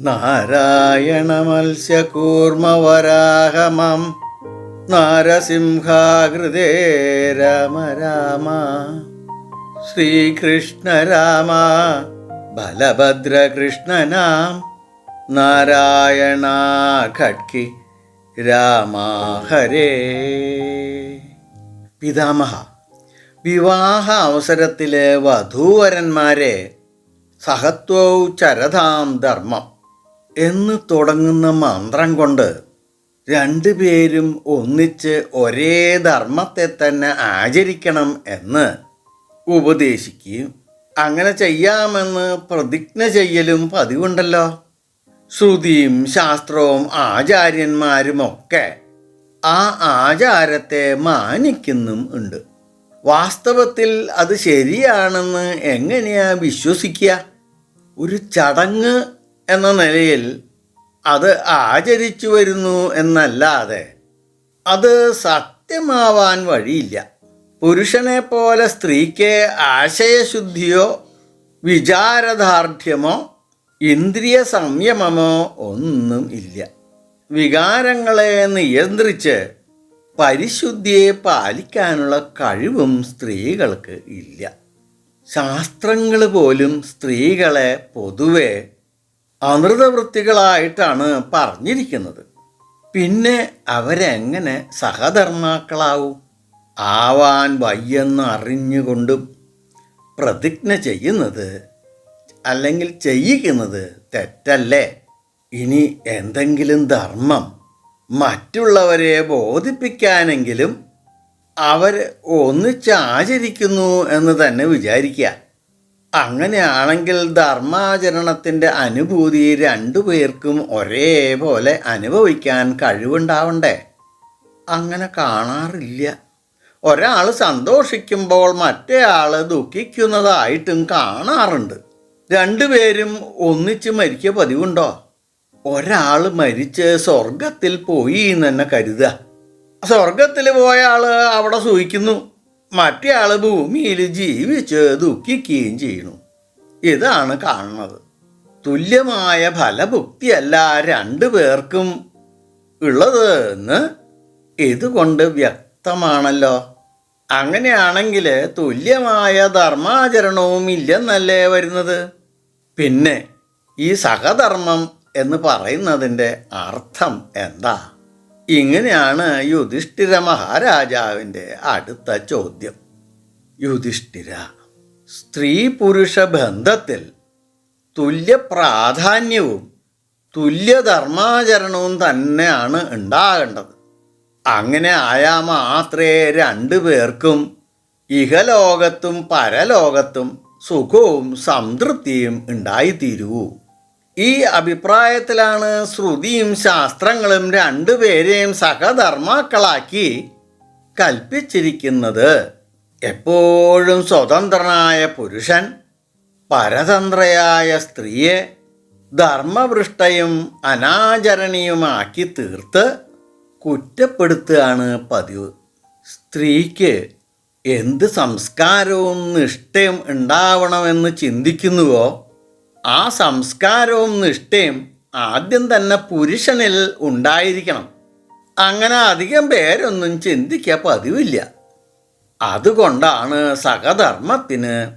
നാരായണ മത്സ്യകൂർമ്മവരാഹമം. നാരസിംഹാകൃതേ രാമ രാമ. ശ്രീകൃഷ്ണ രാമ ബലഭദ്രകൃഷ്ണനാം. നാരായണ ഖഡ്കി രാമ ഹരേ. പിതാമഹ വിവാഹ അവസരത്തിലെ വധൂവരന്മാരെ സഹത്വവും ചരതാം ധർമ്മം. എന്ന് തുടങ്ങുന്ന മന്ത്രം കൊണ്ട് രണ്ടുപേരും ഒന്നിച്ച് ഒരേ ധർമ്മത്തെ തന്നെ ആചരിക്കണം എന്ന് ഉപദേശിക്കുകയും അങ്ങനെ ചെയ്യാമെന്ന് പ്രതിജ്ഞ ചെയ്യലും പതിവുണ്ടല്ലോ. ശ്രുതിയും ശാസ്ത്രവും ആചാര്യന്മാരുമൊക്കെ ആ ആചാരത്തെ മാനിക്കുന്നും ഉണ്ട്. വാസ്തവത്തിൽ അത് ശരിയാണെന്ന് എങ്ങനെയാ വിശ്വസിക്കുക? ഒരു ചടങ്ങ് എന്ന നിലയിൽ അത് ആചരിച്ചു വരുന്നു എന്നല്ലാതെ അത് സത്യമാവാൻ വഴിയില്ല. പുരുഷനെ പോലെ സ്ത്രീക്ക് ആശയശുദ്ധിയോ വിചാരദാർഢ്യമോ ഇന്ദ്രിയ സംയമമോ ഒന്നും ഇല്ല. വികാരങ്ങളെ നിയന്ത്രിച്ച് പരിശുദ്ധിയെ പാലിക്കാനുള്ള കഴിവും സ്ത്രീകൾക്ക് ഇല്ല. ശാസ്ത്രങ്ങൾ പോലും സ്ത്രീകളെ പൊതുവെ അമൃതവൃത്തികളായിട്ടാണ് പറഞ്ഞിരിക്കുന്നത്. പിന്നെ അവരെങ്ങനെ സഹധർമാക്കളാവും ആവാൻ വയ്യെന്ന് അറിഞ്ഞുകൊണ്ടും പ്രതിജ്ഞ ചെയ്യുന്നത് അല്ലെങ്കിൽ ചെയ്യിക്കുന്നത് തെറ്റല്ലേ? ഇനി എന്തെങ്കിലും ധർമ്മം മറ്റുള്ളവരെ ബോധിപ്പിക്കാനെങ്കിലും അവർ ഒന്നിച്ചാചരിക്കുന്നു എന്ന് തന്നെ വിചാരിക്കുക. അങ്ങനെയാണെങ്കിൽ ധർമാചരണത്തിന്റെ അനുഭൂതി രണ്ടുപേർക്കും ഒരേപോലെ അനുഭവിക്കാൻ കഴിവുണ്ടാവണ്ടേ? അങ്ങനെ കാണാറില്ല. ഒരാൾ സന്തോഷിക്കുമ്പോൾ മറ്റേ ആൾ ദുഃഖിക്കുന്നതായിട്ടും കാണാറുണ്ട്. രണ്ടുപേരും ഒന്നിച്ച് മരിക്കുക പതിവുണ്ടോ? ഒരാൾ മരിച്ച് സ്വർഗത്തിൽ പോയി എന്ന് തന്നെ കരുതുക. സ്വർഗത്തിൽ പോയ ആൾ അവിടെ സൂഹിക്കുന്നു. മറ്റേ ആൾ ഭൂമിയിൽ ജീവിച്ച് ദുഃഖിക്കുകയും ചെയ്യുന്നു. ഇതാണ് കാണുന്നത്. തുല്യമായ ഫലഭുക്തിയല്ല രണ്ടു പേർക്കും ഉള്ളത് എന്ന് ഇതുകൊണ്ട് വ്യക്തമാണല്ലോ. അങ്ങനെയാണെങ്കിൽ തുല്യമായ ധർമാചരണവും ഇല്ലെന്നല്ലേ വരുന്നത്? പിന്നെ ഈ സഹധർമ്മം എന്ന് പറയുന്നതിന്റെ അർത്ഥം എന്താ? ഇങ്ങനെയാണ് യുധിഷ്ഠിര മഹാരാജാവിന്റെ അടുത്ത ചോദ്യം. യുധിഷ്ഠിര സ്ത്രീ പുരുഷ ബന്ധത്തിൽ തുല്യ പ്രാധാന്യവും തുല്യധർമാചരണവും തന്നെയാണ് ഉണ്ടാകേണ്ടത്. അങ്ങനെ ആയാൽ മാത്രമേ രണ്ടു പേർക്കും ഇഹലോകത്തും പരലോകത്തും സുഖവും സംതൃപ്തിയും ഉണ്ടായിത്തീരൂ. ഈ അഭിപ്രായത്തിലാണ് ശ്രുതിയും ശാസ്ത്രങ്ങളും രണ്ടുപേരെയും സഹധർമാക്കളാക്കി കൽപ്പിച്ചിരിക്കുന്നത്. എപ്പോഴും സ്വതന്ത്രനായ പുരുഷൻ പരതന്ത്രയായ സ്ത്രീയെ ധർമ്മഭൃഷ്ടയും അനാചരണിയുമാക്കി തീർത്ത് കുറ്റപ്പെടുത്തുകയാണ് പതിവ്. സ്ത്രീക്ക് എന്ത് സംസ്കാരവും നിഷ്ഠയും ഉണ്ടാവണമെന്ന് ചിന്തിക്കുന്നുവോ? ആ സംസ്കാരവും നിഷ്ഠയും ആദ്യം തന്നെ പുരുഷനിൽ ഉണ്ടായിരിക്കണം. അങ്ങനെ അധികം പേരൊന്നും ചിന്തിക്കുക പതിവില്ല. അതുകൊണ്ടാണ് സഹധർമ്മത്തിന്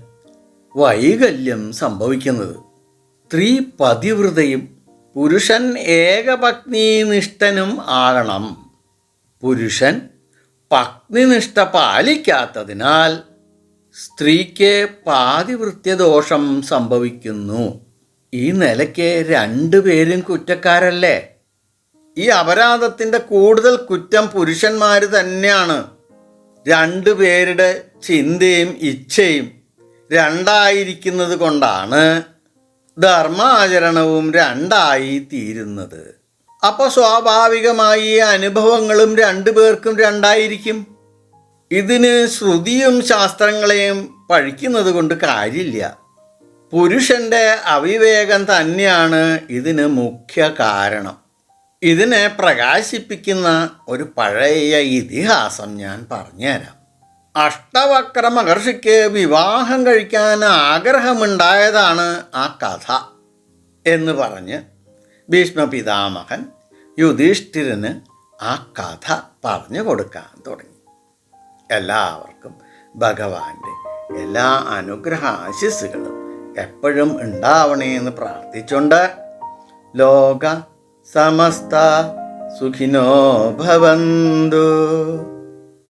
വൈകല്യം സംഭവിക്കുന്നത്. സ്ത്രീ പതിവ്രതയും പുരുഷൻ ഏകപത്നീനിഷ്ഠനും ആകണം. പുരുഷൻ പത്നിനിഷ്ഠ പാലിക്കാത്തതിനാൽ സ്ത്രീക്ക് പാതിവൃത്യദോഷം സംഭവിക്കുന്നു. ഈ നിലയ്ക്ക് രണ്ടുപേരും കുറ്റക്കാരല്ലേ? ഈ അപരാധത്തിന്റെ കൂടുതൽ കുറ്റം പുരുഷന്മാർ തന്നെയാണ്. രണ്ടുപേരുടെ ചിന്തയും ഇച്ഛയും രണ്ടായിരിക്കുന്നത് കൊണ്ടാണ് ധർമാചരണവും രണ്ടായി തീരുന്നത്. അപ്പോൾ സ്വാഭാവികമായി അനുഭവങ്ങളും രണ്ടുപേർക്കും രണ്ടായിരിക്കും. ഇതിന് ശ്രുതിയും ശാസ്ത്രങ്ങളെയും പഴിക്കുന്നത് കൊണ്ട് കാര്യമില്ല. പുരുഷന്റെ അവിവേകം തന്നെയാണ് ഇതിന് മുഖ്യ കാരണം. ഇതിനെ പ്രകാശിപ്പിക്കുന്ന ഒരു പഴയ ഇതിഹാസം ഞാൻ പറഞ്ഞുതരാം. അഷ്ടവക്ര മഹർഷിക്ക് വിവാഹം കഴിക്കാൻ ആഗ്രഹമുണ്ടായതാണ് ആ കഥ എന്ന് പറഞ്ഞ് ഭീഷ്മ പിതാമഹൻ യുധിഷ്ഠിരന് ആ കഥ പറഞ്ഞു കൊടുക്കാൻ തുടങ്ങി. എല്ലാവർക്കും ഭഗവാന്റെ എല്ലാ അനുഗ്രഹ ആശിസ്സുകളും എപ്പോഴും ഉണ്ടാവണേ എന്ന് പ്രാർത്ഥിച്ചുകൊണ്ട് ലോക സമസ്ത സുഖിനോ ഭവന്തു.